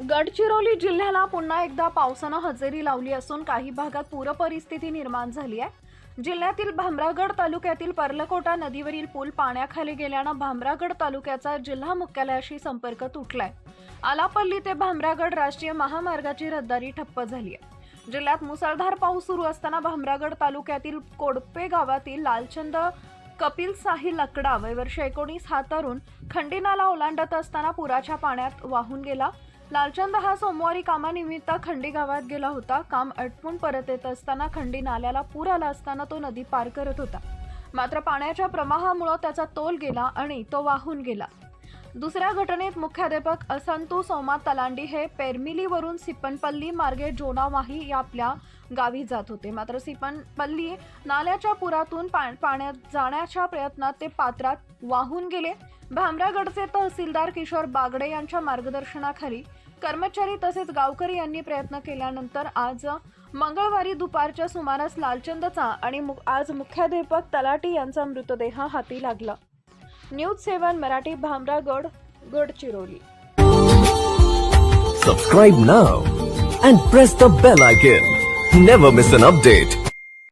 गडचिरोली जिल्ह्याला पुन्हा एकदा पावसानं हजेरी लावली असून काही भागात पूरपरिस्थिती निर्माण झाली आहे. जिल्ह्यातील भामरागड तालुक्यातील पर्लकोटा नदीवरील पूल पाण्याखाली गेल्यानं भामरागड तालुक्याचा जिल्हा मुख्यालयाशी संपर्क तुटलाय. आलापल्ली ते भामरागड राष्ट्रीय महामार्गाची रहदारी ठप्प झाली आहे. जिल्ह्यात मुसळधार पाऊस सुरू असताना भामरागड तालुक्यातील कोडपे गावातील लालचंद कपिल साही लकडा वयवर्ष एकोणीस हा तरुण खंडीनाला ओलांडत असताना पुराच्या पाण्यात वाहून गेला. लालचंद हा सोमवारी कामानिमित्त खंडी गावात गेला होता. काम अटपून परत येत असताना खंडी नाल्याला पूर आला असताना तो नदी पार करत होता. मात्र पाण्याच्या प्रवाहामुळे त्याचा तोल गेला आणि तो वाहून गेला. दुसऱ्या घटनेत मुख्याध्यापक असंतू सोमा तलांडी हे पेरमिलीवरून सिपनपल्ली मार्गे जोनावाही या आपल्या गावी जात होते. मात्र सिपनपल्ली नाल्याच्या पुरातून पा- पाण्यात जाण्याच्या प्रयत्नात ते पात्रात वाहून गेले. भामरागडचे तहसीलदार किशोर बागडे यांच्या मार्गदर्शनाखाली कर्मचारी तसेच गावकरी यांनी प्रयत्न केल्यानंतर आज मंगळवारी दुपारच्या सुमारास लालचंदचा आणि मु- आज मुख्याध्यापक तलाटी यांचा मृतदेह हाती लागला. News seven Marathi Bhamragad Gadchiroli. Subscribe now and press the bell icon never miss an update